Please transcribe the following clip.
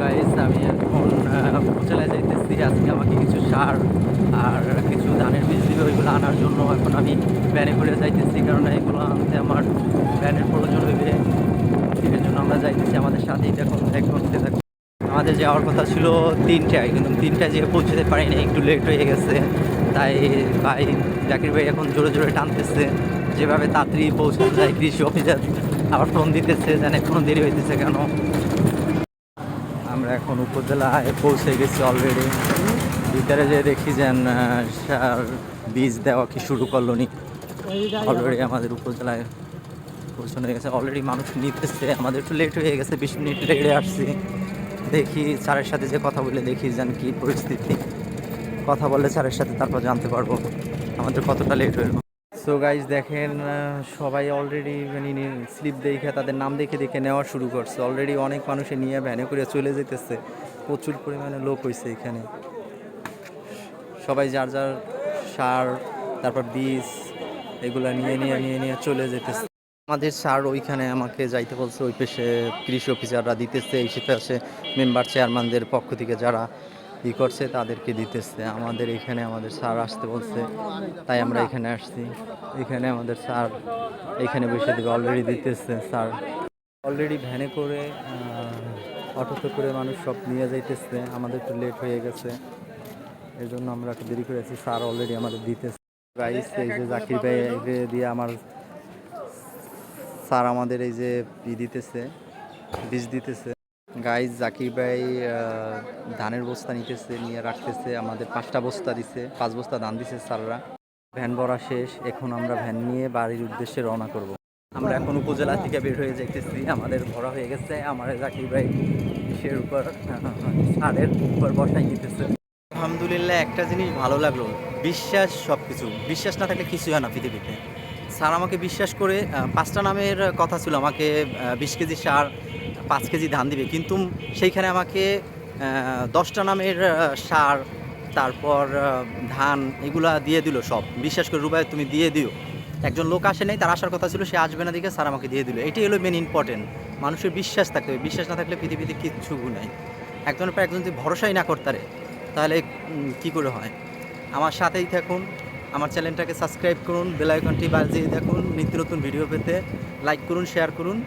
Guys আমি এখন উপজেলায় যাইতেছি। আজকে আমাকে কিছু সার আর কিছু ধানের বীজ দিবে, ওইগুলো আনার জন্য এখন আমি ভ্যানে করে যাইতেছি, কারণ এগুলো আনতে আমার ভ্যানের প্রয়োজন হইবে। এর জন্য আমরা যাইতেছি আমাদের সাথেই। এখন এক করতে থাকি আমাদের যাওয়ার কথা ছিল তিনটায়, কিন্তু তিনটায় যেয়ে পৌঁছতে পারিনি, একটু লেট হয়ে গেছে। তাই ভাই, জাকির ভাই এখন জোরে জোরে টানতেছে। যেভাবে তাড়াতাড়ি পৌঁছানো যায় কৃষি অফিসার, আবার ফোন দিতেছে জানে কোনো দেরি হইতেছে কেন? আমরা এখন উপজেলায় পৌঁছে গেছি অলরেডি ভিতরে যে দেখি যেন সার বীজ দেওয়া কি শুরু করল নি? অলরেডি আমাদের উপজেলায় পৌঁছানো হয়ে গেছে। অলরেডি মানুষ নিতেছে, আমাদের একটু লেট হয়ে গেছে, বিশ মিনিট লেটে আসছি। দেখি স্যারের সাথে যে কথা বলে দেখি যেন কি পরিস্থিতি। কথা বললে স্যারের সাথে তারপর জানতে পারব। আমাদের কতটা লেট হলো। সো গাইজ দেখেন সবাই অলরেডি মানে স্লিপ দেখে, তাদের নাম দেখে দেখে নেওয়া শুরু করছে। অলরেডি অনেক মানুষে নিয়ে ভ্যানে করে চলে যেতেছে। প্রচুর পরিমাণে লোক হয়েছে এখানে। সবাই যার যার সার, তারপর বীজ, এগুলা নিয়ে নিয়ে নিয়ে নিয়ে চলে যেতেছে। আমাদের স্যার ওইখানে আমাকে যাইতে বলছে, ওই পেশে কৃষি অফিসাররা দিতেছে। এই পাশে মেম্বার চেয়ারম্যানদের পক্ষ থেকে যারা ই করছে, তাদেরকে দিতেছে। আমাদের এখানে আমাদের স্যার আসতে বলছে, তাই আমরা এখানে আসছি। এখানে আমাদের স্যার এখানে বসে দেবে অলরেডি দিতেছে স্যার। অলরেডি ভ্যানে করে অটোতে করে মানুষ সব নিয়ে যাইতেছে। আমাদের একটু লেট হয়ে গেছে। এর জন্য আমরা একটু দেরি করেছি স্যার অলরেডি আমাদের দিতেছে। গাইস এই যে জাকির ভাই দিয়ে আমার স্যার আমাদের এই যে ই দিতেছে, বীজ দিতেছে। গাইজ জাকির ভাই ধানের বস্তা নিতেছে, নিয়ে রাখতেছে, আমাদের পাঁচটা বস্তা দিছে, পাঁচ বস্তা ধান দিছে স্যাররা। ভ্যান ভরা শেষ, এখন আমরা ভ্যান নিয়ে বাড়ির উদ্দেশ্যে রওনা করব। আমরা এখন উপজেলা থেকে বের হয়ে যাইতেছি, আমাদের ভরা হয়ে গেছে, আমার জাকির ভাই ইসের উপর? সারের উপর বসাই নিতেছে আলহামদুলিল্লাহ, একটা জিনিস ভালো লাগল, বিশ্বাস সব কিছু বিশ্বাস না থাকলে কিছুই হয় না পৃথিবীতে। স্যার আমাকে বিশ্বাস করে পাঁচটা নামের কথা ছিল, আমাকে বিশ কেজি সার, পাঁচ কেজি ধান দিবে, কিন্তু সেইখানে আমাকে দশটা নামের সার, তারপর ধান, এগুলা দিয়ে দিল সব। বিশ্বাস করে রুবাই তুমি দিয়ে দিও। একজন লোক আসে নাই, তার আসার কথা ছিল, সে আসবে না দিকে স্যার আমাকে দিয়ে দিল। এটাই হলো মেন ইম্পর্টেন্ট মানুষের বিশ্বাস থাকতে হবে। বিশ্বাস না থাকলে পৃথিবীতে কিচ্ছু নাই। একজনের পর একজন যদি ভরসাই না করতারে, তাহলে কি করে হয়? আমার সাথেই থাকুন, আমার চ্যানেলটাকে সাবস্ক্রাইব করুন বেল আইকনটি বাজিয়ে দেখুন, নিত্য নতুন ভিডিও পেতে লাইক করুন শেয়ার করুন।